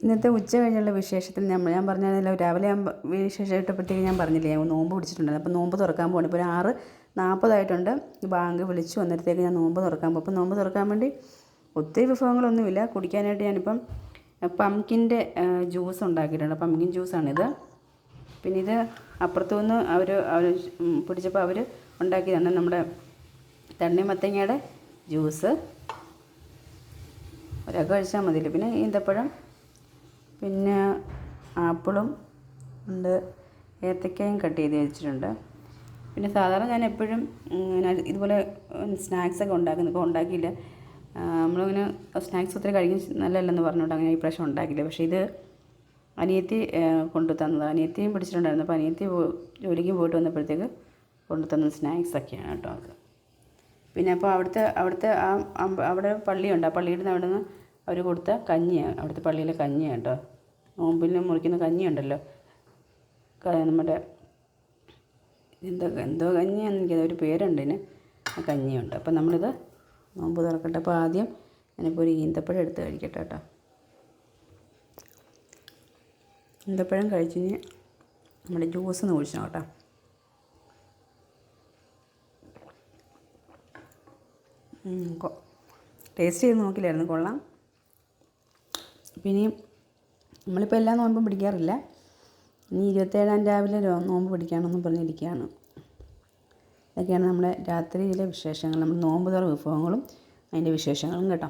ഇന്നത്തെ ഉച്ച കഴിഞ്ഞുള്ള വിശേഷത്തിൽ നമ്മൾ ഞാൻ പറഞ്ഞല്ലോ രാവിലെ ഞാൻ വിശേഷം ഞാൻ പറഞ്ഞില്ലേ ഞാൻ നോമ്പ് പിടിച്ചിട്ടുണ്ട് അപ്പോൾ നോമ്പ് തുറക്കാൻ പോകണം ഇപ്പോൾ ഒരു ആറ് നാൽപ്പതായിട്ടുണ്ട്. ബാങ്ക് വിളിച്ചു വന്നിടത്തേക്ക് ഞാൻ നോമ്പ് തുറക്കാൻ പോകും അപ്പോൾ നോമ്പ് തുറക്കാൻ വേണ്ടി ഒത്തിരി വിഭവങ്ങളൊന്നുമില്ല. കുടിക്കാനായിട്ട് ഞാനിപ്പം പംകിന്റെ ജ്യൂസ് ഉണ്ടാക്കിയിട്ടുണ്ട്. പംകിൻ ജ്യൂസാണിത്. പിന്നെ ഇത് അപ്പുറത്തു നിന്ന് അവർ അവർ പിടിച്ചപ്പോൾ അവർ ഉണ്ടാക്കിയതാണ് നമ്മുടെ തണ്ണിമത്തങ്ങയുടെ ജ്യൂസ്. ഒരാൾക്ക് കഴിച്ചാൽ മതിയില്ല. പിന്നെ ഈന്തപ്പഴം പിന്നെ ആപ്പിളും ഉണ്ട്. ഏത്തക്കയും കട്ട് ചെയ്ത് വെച്ചിട്ടുണ്ട്. പിന്നെ സാധാരണ ഞാൻ എപ്പോഴും ഇങ്ങനെ ഇതുപോലെ സ്നാക്സ് സ്നാക്സൊക്കെ ഇപ്പോൾ ഉണ്ടാക്കിയില്ല. നമ്മളിങ്ങനെ സ്നാക്സ് ഒത്തിരി കഴിക്കും. നല്ലതല്ലെന്ന് പറഞ്ഞുകൊണ്ട് അങ്ങനെ ഈ പ്രാവശ്യം ഉണ്ടാക്കില്ല പക്ഷേ ഇത് അനിയത്തി കൊണ്ടു തന്നത്. അനിയത്തിയും പിടിച്ചിട്ടുണ്ടായിരുന്നു. അപ്പോൾ അനിയത്തി ജോലിക്ക് പോയിട്ട് വന്നപ്പോഴത്തേക്ക് കൊണ്ടു തന്ന സ്നാക്സൊക്കെയാണ് കേട്ടോ അത്. പിന്നെ അപ്പോൾ അവിടുത്തെ അവിടുത്തെ ആ അവിടെ പള്ളിയുണ്ട്. ആ പള്ളിയുടെ നിന്ന് അവിടെ നിന്ന് അവർ കൊടുത്ത കഞ്ഞിയാണ് അവിടുത്തെ പള്ളിയിലെ കഞ്ഞിയാണ് കേട്ടോ. നോമ്പിന് മുറിക്കുന്ന കഞ്ഞിയുണ്ടല്ലോ. നമ്മുടെ എന്തോ എന്തോ കഞ്ഞിയാണെന്ന് എനിക്കത് ഒരു പേരുണ്ട് ഇതിന്. ആ കഞ്ഞിയുണ്ട്. അപ്പോൾ നമ്മളിത് നോമ്പ് തുറക്കട്ടെ. അപ്പോൾ ആദ്യം ഞാനിപ്പോൾ ഒരു ഈന്തപ്പഴം എടുത്ത് കഴിക്കട്ടെ കേട്ടോ. ഈന്തപ്പഴം കഴിച്ച് കഴിഞ്ഞ് നമ്മുടെ ജ്യൂസ് ഒന്ന് കുടിച്ചോ കേട്ടോ ടേസ്റ്റ് ചെയ്ത് നോക്കില്ലായിരുന്നു. കൊള്ളാം. പിന്നെ നമ്മളിപ്പോൾ എല്ലാ നോമ്പും പിടിക്കാറില്ല. ഇനി ഇരുപത്തേഴാം രാവിലെ നോമ്പ് പിടിക്കാമെന്നും പറഞ്ഞിരിക്കുകയാണ്. ഇതൊക്കെയാണ് നമ്മുടെ രാത്രിയിലെ വിശേഷങ്ങൾ. നമ്മൾ നോമ്പ് തുറ വിഭവങ്ങളും അതിന്റെ വിശേഷങ്ങളും കേട്ടോ.